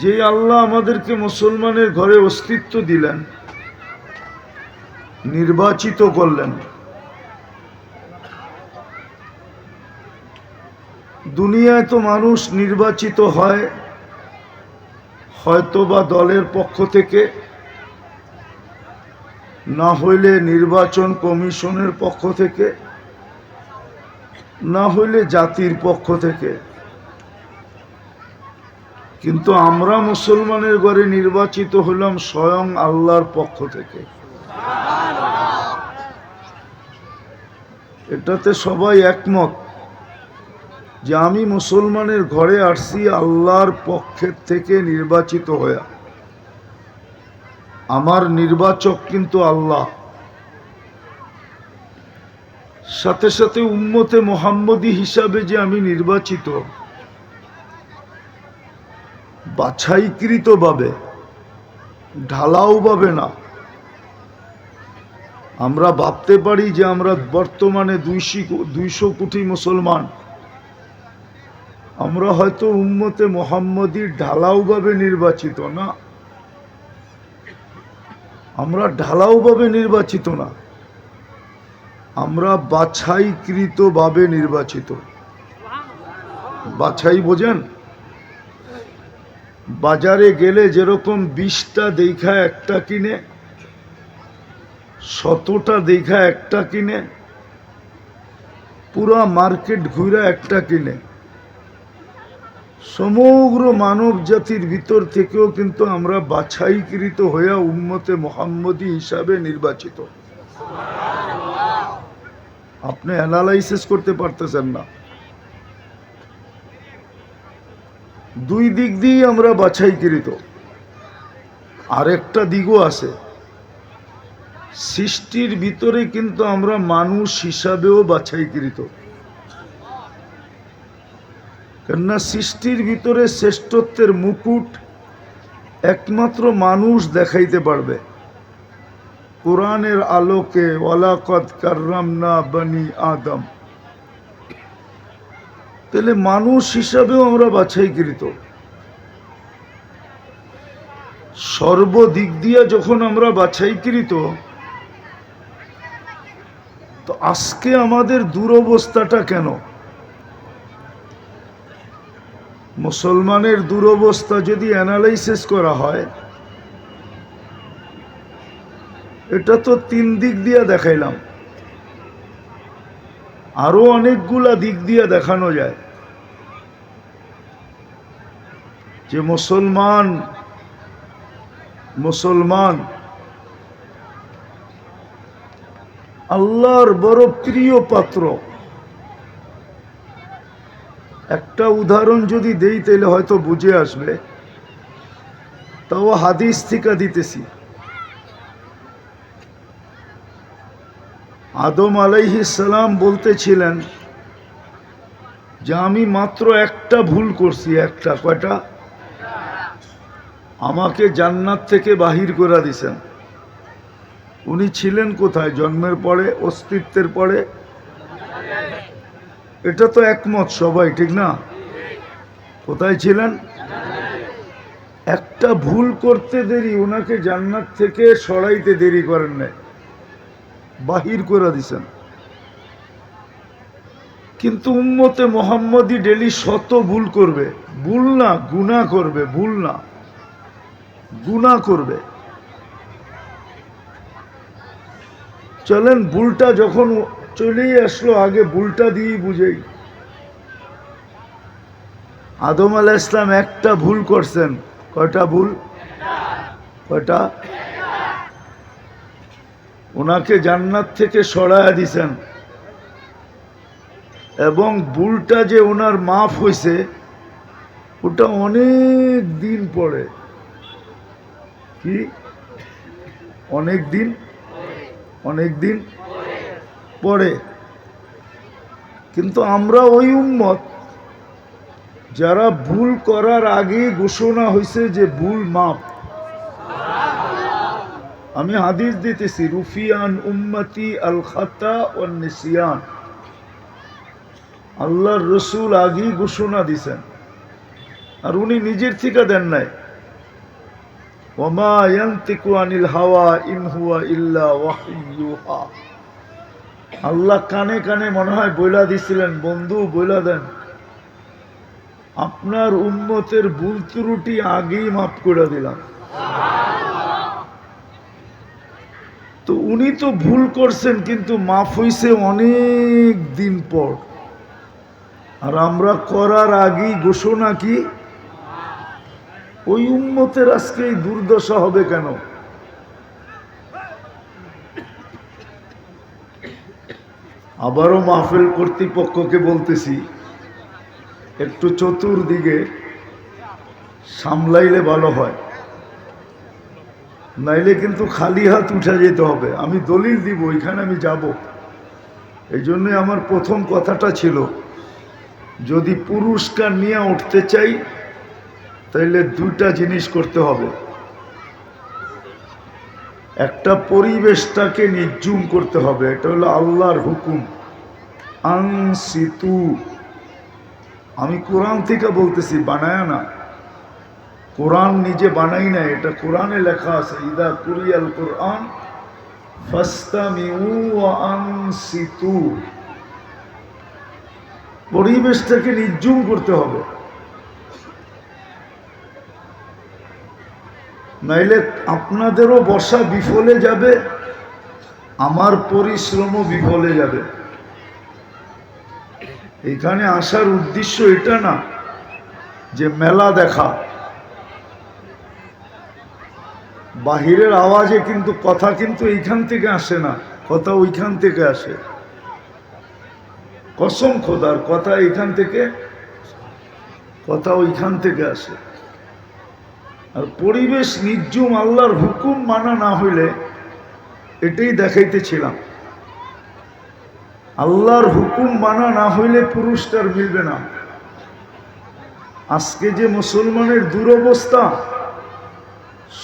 যে আল্লাহ আমাদেরকে মুসলমানের ঘরে অস্তিত্ব দিলেন, নির্বাচিত করলেন। দুনিয়ায় তো মানুষ নির্বাচিত হয় হয়তো বা দলের পক্ষ থেকে, না হইলে নির্বাচন কমিশনের পক্ষ থেকে, না হইলে জাতির পক্ষ থেকে। কিন্তু আমরা মুসলমানের ঘরে নির্বাচিত হলাম স্বয়ং আল্লাহর পক্ষ থেকে। এটাতে সবাই একমত যে আমি মুসলমানের ঘরে আসছি আল্লাহর পক্ষের থেকে নির্বাচিত হয়ে। আমার নির্বাচক কিন্তু আল্লাহ। সাথে সাথে উম্মতে মোহাম্মদী হিসাবে যে আমি নির্বাচিত বাছাইকৃতভাবে ঢালাওভাবে না। আমরা ভাবতে পারি যে আমরা বর্তমানে দুইশো দুইশো কোটি মুসলমান। আমরা হয়তো উম্মতে মোহাম্মদীর ঢালাওভাবে নির্বাচিত না। আমরা ঢালাওভাবে নির্বাচিত না। আমরা বাছাইকৃতভাবে নির্বাচিত। বাছাই বোঝেন? বাজারে গেলে যেরকম বিশটা দেখা একটা কিনে, শতটা দেখা একটা কিনে, পুরা মার্কেট ঘুরে একটা কিনে। সমগ্র মানব জাতির ভিতর থেকেও কিন্তু আমরা বাছাইকৃত হইয়া উম্মতে মোহাম্মদী হিসাবে নির্বাচিত। আপনি অ্যানালাইসিস করতে পারতেছেন না। দুই দিক দিয়ে আমরা বাছাইকৃত। আরেকটা দিকও আছে। সৃষ্টির ভিতরে কিন্তু আমরা মানুষ হিসাবেও বাছাইকৃত। কেননা সৃষ্টির ভিতরে শ্রেষ্ঠত্বের মুকুট একমাত্র মানুষ দেখাইতে পারবে। কোরআনের আলোকে ওয়ালাকত কার্রামনা বনি আদম। তাহলে মানুষ হিসাবেও আমরা বাছাইকৃত। সর্বদিক দিয়া যখন আমরা বাছাইকৃত, তো আজকে আমাদের দুরবস্থাটা কেন? মুসলমানের দুরবস্থা যদি অ্যানালাইসিস করা হয়, এটা তো তিন দিক দিয়া দেখাইলাম। আরও অনেকগুলা দিক দিয়ে দেখানো যায়। যে মুসলমান মুসলমান, আল্লাহর বড় প্রিয় পাত্র। একটা উদাহরণ যদি দেই তাহলে হয়তো বুঝে আসবে। তাও হাদিস থেকে দিতেছি। আদম সালাম বলতেছিলেন যে আমি মাত্র একটা ভুল করছি, একটা, কয়টা? আমাকে জান্নাত থেকে বাহির করে দিছেন। উনি ছিলেন কোথায়? জন্মের পরে, অস্তিত্বের পরে? এটা তো একমত সবাই, ঠিক না? কোথায় ছিলেন? একটা ভুল করতে দেরি ওনাকে জান্নাত থেকে সরাইতে দেরি করেন নাই। বাহির করে দিছেন। কিন্তু উম্মতে মোহাম্মদী ডেলি শত ভুল করবে। ভুল না গুণা করবে, ভুল না। গুণা করবে। চলেন, ভুলটা যখন চলেই আসলো, আগে ভুলটা দিয়েই বুঝেই। আদম আলাহ ইসলাম একটা ভুল করছেন। কয়টা ভুল? কয়টা? ওনাকে জান্নাত থেকে সরায়া দিছেন। এবং ভুলটা যে ওনার মাফ হয়েছে ওটা অনেক দিন পরে। কি? অনেক দিন? অনেক দিন? পরে। কিন্তু আমরা ওই উম্মত, যারা ভুল করার আগে ঘোষণা হয়েছে যে ভুল মাপ আমি হাদিস দিতেছি, রুফিয়ান উম্মতি আল খাতা ও নিসিয়ান। আল্লাহর রসুল আগেই ঘোষণা দিছেন, আর উনি নিজের থেকে দেন নাই। ওমা ইয়ান্তিকু আনিল হাওয়া ইন হুয়া ইল্লা ওয়াহয়ুন আল্লাহ কানে কানে মনে হয় বইলা দিছিলেন বন্ধু বইলা দেন। আপনার উন্মতের ভুল ত্রুটি আগেই মাফ করে দিলাম। তো উনি তো ভুল করছেন, কিন্তু মাফ হইছে অনেক দিন পর। আর আমরা করার আগেই ঘোষণা কি? ওই উন্মতের আজকে এই দুর্দশা হবে কেন? আবারও মাহফিল কর্তৃপক্ষকে বলতেছি, একটু চতুর্দিকে সামলাইলে ভালো হয়। নাইলে কিন্তু খালি হাত উঠে যেতে হবে। আমি দলিল দিব ওইখানে আমি যাব। এই জন্যে আমার প্রথম কথাটা ছিল, যদি পুরস্কার নিয়ে উঠতে চাই, তাইলে দুইটা জিনিস করতে হবে। একটা পরিবেশটাকে নির্জুম করতে হবে, এটা হলো আল্লাহর হুকুম। আনসিতু। আমি কোরআন থেকে বলতেছি, বানায় না। কোরআন নিজে বানাই না এটা কোরআনে লেখা আছে, ইদা কুরিয়াল কোরআন পরিবেশটাকে নির্জুম করতে হবে। নাইলে আপনাদেরও বসা বিফলে যাবে, আমার পরিশ্রমও বিফলে যাবে। এখানে আসার উদ্দেশ্য এটা না, যে মেলা দেখা। বাহিরের আওয়াজে কিন্তু কথা কিন্তু এইখান থেকে আসে না, কথা ওইখান থেকে আসে। কসম খোদার, কথা এইখান থেকে, কথা ওইখান থেকে আসে। আর পরিবেশ নির্জুম আল্লাহর হুকুম মানা না হইলে এটাই দেখাইতেছিলাম। আল্লাহর হুকুম মানা না হইলে পুরস্কার মিলবে না। আজকে যে মুসলমানের দুরবস্থা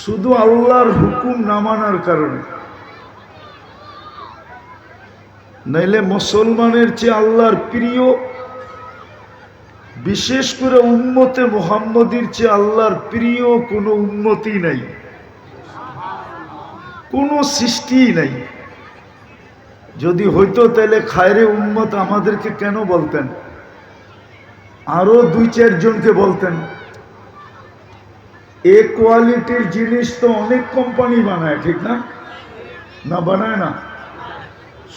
শুধু আল্লাহর হুকুম না মানার কারণে। নাইলে মুসলমানের চেয়ে আল্লাহর প্রিয়, বিশেষ করে উন্মতে মোহাম্মদীর চেয়ে আল্লাহর প্রিয় কোনো উন্নতি নাই। কোনো সৃষ্টিই নাই। যদি হইতো তাহলে খায়রে উন্মত আমাদেরকে কেন বলতেন? আরও দুই চারজনকে বলতেন। এ কোয়ালিটির জিনিস তো অনেক কোম্পানি বানায়, ঠিক না? না বানায় না।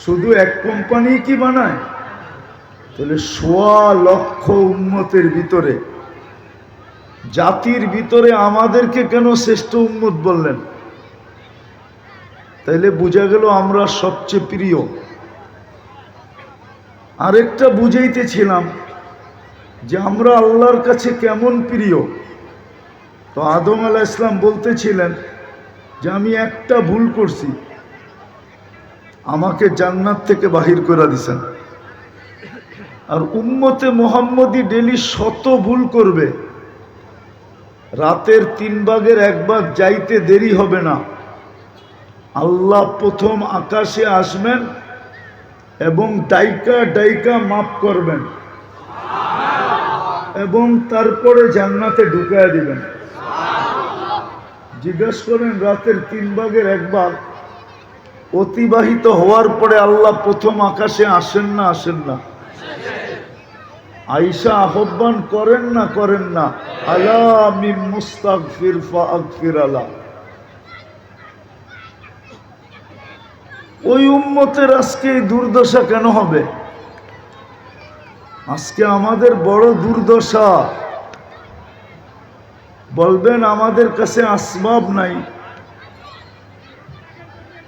শুধু এক কোম্পানি কি বানায়? তাহলে সোয়া লক্ষ উন্মতের ভিতরে, জাতির ভিতরে আমাদেরকে কেন শ্রেষ্ঠ উন্মত বললেন? তাইলে বোঝা গেল আমরা সবচেয়ে প্রিয়। আরেকটা বুঝাইতেছিলাম যে আমরা আল্লাহর কাছে কেমন প্রিয়? তো আদম আলাহ ইসলাম বলতেছিলেন যে, আমি একটা ভুল করছি। আমাকে জান্নাত থেকে বাহির করে দিছেন। আর উম্মতে মোহাম্মদী ডেলি শত ভুল করবে। রাতের তিন ভাগের এক ভাগ যাইতে দেরি হবে না। আল্লাহ প্রথম আকাশে আসবেন এবং ডাইকা ডাইকা মাফ করবেন এবং তারপরে জান্নাতে ঢুকায় দিবেন। জিজ্ঞাসা করেন, রাতের তিন ভাগের এক ভাগ। অতিবাহিত হওয়ার পরে আল্লাহ প্রথম আকাশে আসেন না আসেন না। আইসা আহ্বান, করেন না করেন না। আলা। ওই উম্মতের আজকে এই দুর্দশা কেন হবে? আজকে আমাদের বড় দুর্দশা। বলবেন, আমাদের কাছে আসবাব নাই।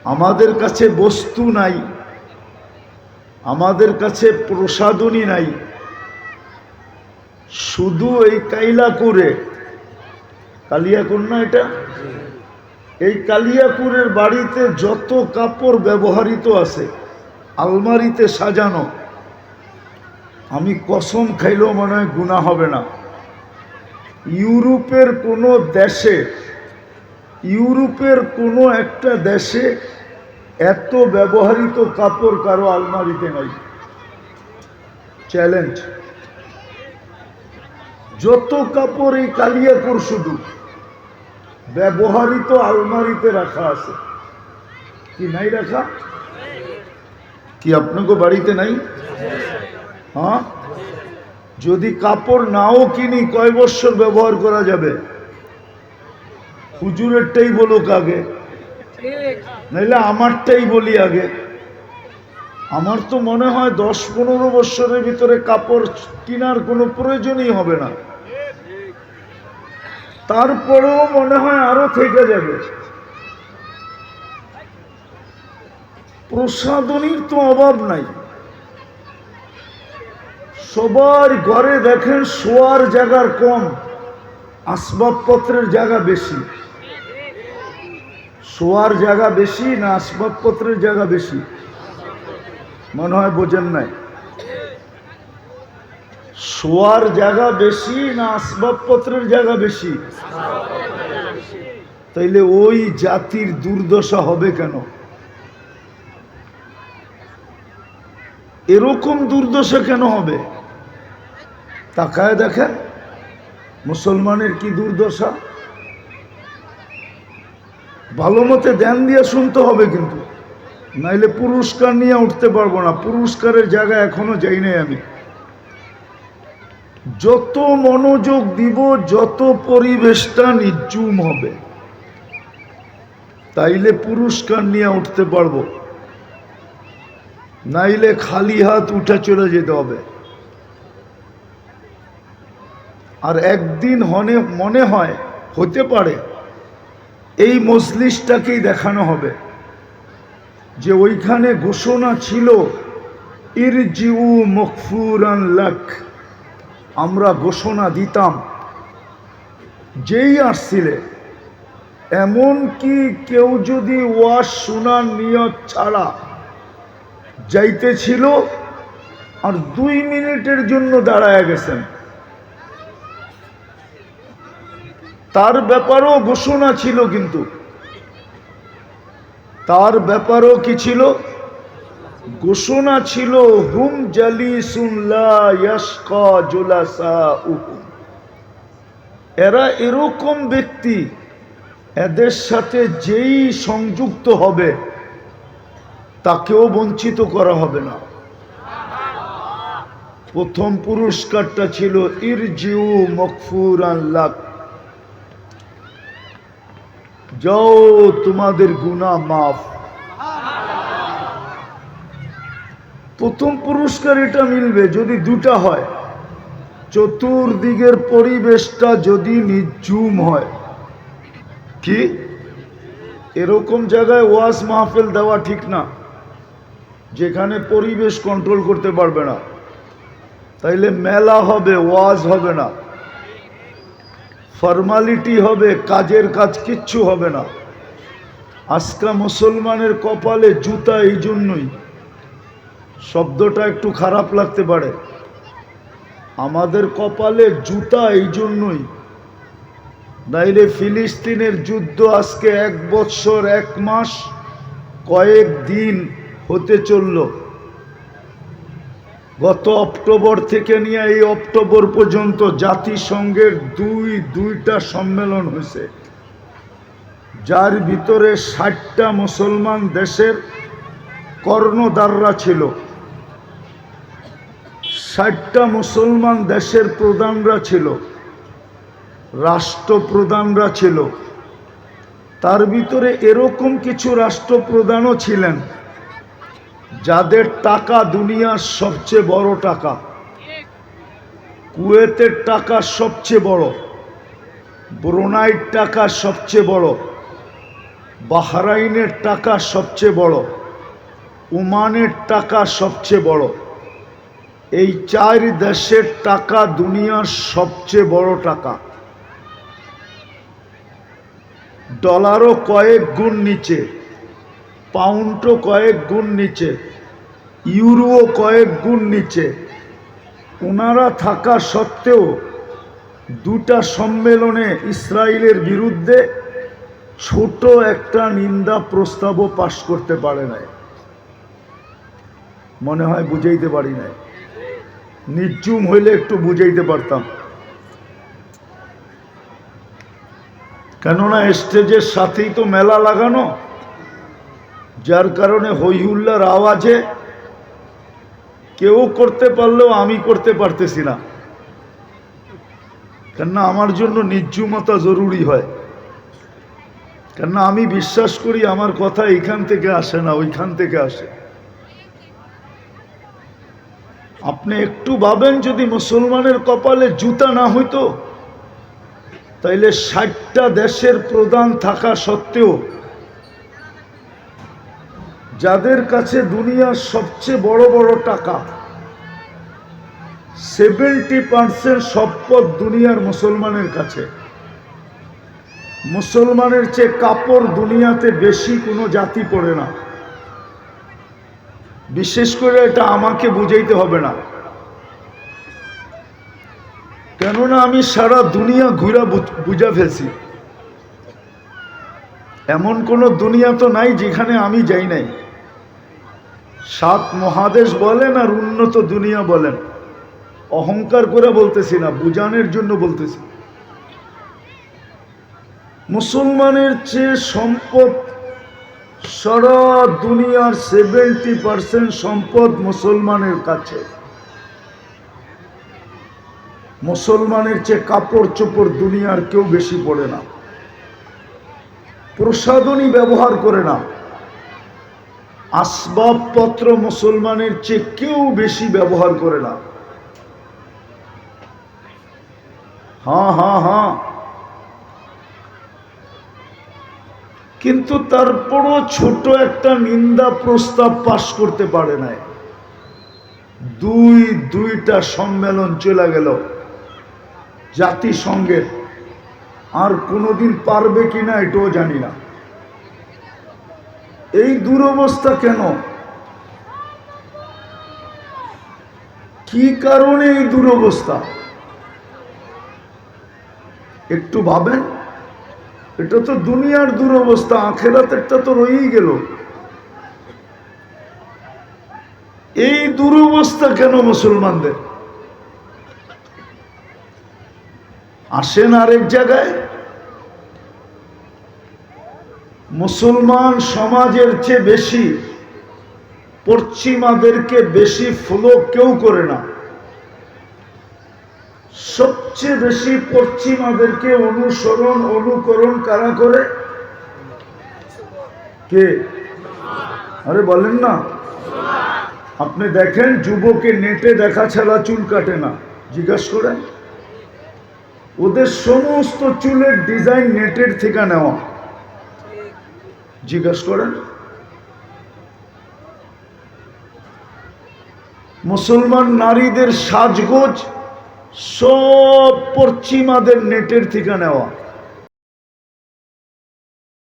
আমাদের কাছে বস্তু নাই। আমাদের কাছে প্রসাদনী নাই। শুধু এই কাইলাকুরে। কালিয়াকুর না এটা? এই কালিয়াকুরের বাড়িতে যত কাপড় ব্যবহৃত আছে, আলমারিতে সাজানো, আমি কসম খাইলেও মনে হয় গুণা হবে না। ইউরোপের কোনো দেশে, ইউরোপের কোনো একটা দেশে এত ব্যবহৃত কাপড় কারও আলমারিতে নাই। চ্যালেঞ্জ যত কাপড় এই কালিয়াকুর শুধু ব্যবহারিত আলমারিতে রাখা আছে। কি নাই রাখা? কি আপনাকে বাড়িতে নাই? হ্যাঁ? যদি কাপড় নাও কিনি, কয় বছর ব্যবহার করা যাবে? হুজুরেরটাই বলুক আগে। নাইলে আমারটাই বলি আগে। আমার তো মনে হয় দশ পনেরো বছরের ভিতরে কাপড় কেনার কোনো প্রয়োজনই হবে না। তারপরেও মনে হয় আরও থেকে যাবে। প্রসাদনীর তো অভাব নাই। সবার ঘরে দেখেন শোয়ার জায়গার কম, আসবাবপত্রের জায়গা বেশি। শোয়ার জায়গা বেশি না আসবাবপত্রের জায়গা বেশি? মনে হয় বোঝেন নাই। শোয়ার জায়গা বেশি না আসবাবপত্রের জায়গা বেশি? তাইলে ওই জাতির দুর্দশা হবে কেন? এরকম দুর্দশা কেন হবে? তাকায় দেখেন, মুসলমানের কি দুর্দশা? ভালো মতে ধ্যান দিয়ে শুনতে হবে কিন্তু, নাইলে পুরস্কার নিয়ে উঠতে পারব না, পুরস্কারের জায়গা এখনও যাই নাই আমি। যত মনোযোগ দিব, যত পরিবেশটা নির্জুম হবে, তাইলে পুরস্কার নিয়ে উঠতে পারব। নাইলে খালি হাত উঠে চলে যেতে হবে। আর একদিন হনে, মনে হয় হতে পারে এই মজলিসটাকেই দেখানো হবে। যে ওইখানে ঘোষণা ছিল, ইরজিউ মকফুরান লাক আমরা ঘোষণা দিতাম। যেই আসছিলে এমন কি কেউ যদি ওয়াজ শোনার নিয়ত ছাড়া যাইতেছিল, আর দুই মিনিটের জন্য দাঁড়ায় গেছেন। তার ব্যাপারও ঘোষণা ছিল কিন্তু। তার ব্যাপারও কি ছিল? ঘোষণা ছিল, হুম জালি এরা এরকম ব্যক্তি, এদের সাথে যেই সংযুক্ত হবে, তাকেও বঞ্চিত করা হবে না। প্রথম পুরস্কারটা ছিল, ইরজিউ মকফুর লাখ যাও, তোমাদের গুণা মাফ। প্রথম পুরস্কার এটা মিলবে যদি দুটা হয়। চতুর্দিকের পরিবেশটা যদি নির্জুম হয়। কি? এরকম জায়গায় ওয়াজ মাহফিল দেওয়া ঠিক না। যেখানে পরিবেশ কন্ট্রোল করতে পারবে না। তাইলে মেলা হবে, ওয়াজ হবে না। ফর্মালিটি হবে, কাজের কাজ কিচ্ছু হবে না। আজকা মুসলমানের কপালে জুতা এই জন্যই। শব্দটা একটু খারাপ লাগতে পারে। আমাদের কপালে জুতা এই জন্যই। নাইলে ফিলিস্তিনের যুদ্ধ আজকে এক বৎসর এক মাস, কয়েক দিন হতে চলল। গত অক্টোবর থেকে নিয়ে এই অক্টোবর পর্যন্ত জাতিসংঘের দুই, দুইটা সম্মেলন হয়েছে। যার ভিতরে ষাটটা মুসলমান দেশের কর্ণদাররা ছিল। ষাটটা মুসলমান দেশের প্রধানরা ছিল। রাষ্ট্রপ্রধানরা ছিল। তার ভিতরে এরকম কিছু রাষ্ট্রপ্রধানও ছিলেন। যাদের টাকা দুনিয়ার সবচেয়ে বড় টাকা, কুয়েতের টাকা সবচেয়ে বড়, ব্রোনাইর টাকা সবচেয়ে বড়, বাহরাইনের টাকা সবচেয়ে বড়, ওমানের টাকা সবচেয়ে বড়। এই চার দেশের টাকা দুনিয়ার সবচেয়ে বড় টাকা। ডলারও কয়েক গুণ নিচে। পাউন্ডও কয়েক গুণ নিচে, ইউরোও কয়েক গুণ নিচে। ওনারা থাকা সত্ত্বেও দুটা সম্মেলনে ইসরায়েলের বিরুদ্ধে ছোট একটা নিন্দা প্রস্তাবও পাশ করতে পারে নাই। মনে হয় বুঝাইতে পারি নাই। নির্জুম হইলে একটু বুঝাইতে পারতাম। কেননা স্টেজের সাথেই তো মেলা লাগানো। যার কারণে হইহুল্লার আওয়াজে কেউ করতে পারলেও আমি করতে পারতেছি না। কেননা আমার জন্য নির্জুমতা জরুরি হয়। কেননা আমি বিশ্বাস করি আমার কথা এখান থেকে আসে না, ওইখান থেকে আসে। আপনি একটু ভাবেন যদি মুসলমানের কপালে জুতা না হইতো, তাইলে ষাটটা দেশের প্রধান থাকা সত্ত্বেও যাদের কাছে দুনিয়ার সবচেয়ে বড় বড় টাকা সেভেন্টি পার্সেন্ট সম্পদ দুনিয়ার মুসলমানের কাছে। মুসলমানের চেয়ে কাপড় দুনিয়াতে বেশি কোনো জাতি পড়ে না। বিশেষ করে এটা আমাকে বুঝাইতে হবে না। কেননা আমি সারা দুনিয়া ঘুরা বুঝা ফেলছি। এমন কোনো দুনিয়া তো নাই যেখানে আমি যাই নাই। সাত মহাদেশ বলেন আর উন্নত দুনিয়া বলেন। অহংকার করে বলতেছি না, বুঝানোর জন্য বলতেছি। মুসলমানের চেয়ে সম্পদ সারা দুনিয়ার সেভেন্টি পার্সেন্ট সম্পদ মুসলমানের কাছে। মুসলমানের চেয়ে কাপড় চোপড় দুনিয়ার কেউ বেশি পড়ে না। প্রসাধনী ব্যবহার করে না। আসবাবপত্র মুসলমানের চেয়ে কেউ বেশি ব্যবহার করে না হ্যাঁ হ্যাঁ হ্যাঁ। কিন্তু তারপরও ছোট একটা নিন্দা প্রস্তাব পাশ করতে পারে নাই। দুই, দুইটা সম্মেলন চলে গেল জাতিসংঘের। আর কোনোদিন পারবে কিনা এটাও জানি না। এই দুরবস্থা কেন? কি কারণে এই দুরবস্থা? একটু ভাবেন, এটা তো দুনিয়ার দুরবস্থা, আখেরাতেরটা তো রয়েই গেল। এই দুরবস্থা কেন মুসলমানদের? আসেন আরেক জায়গায়। মুসলমান সমাজের চেয়ে বেশি পশ্চিমাদেরকে বেশি ফলো কেউ করে না। সবচেয়ে বেশি পশ্চিমাদেরকে অনুসরণ, অনুকরণ কারা করে? কে? আরে বলেন না। আপনি দেখেন যুবকে নেটে দেখা ছাড়া চুল কাটে না। জিজ্ঞাসা করেন। ওদের সমস্ত চুলের ডিজাইন নেটের থেকে নেওয়া। জিজ্ঞাসা করেন মুসলমান নারীদের সাজগোজ সব পশ্চিমাদের নেটের থেকে নেওয়া।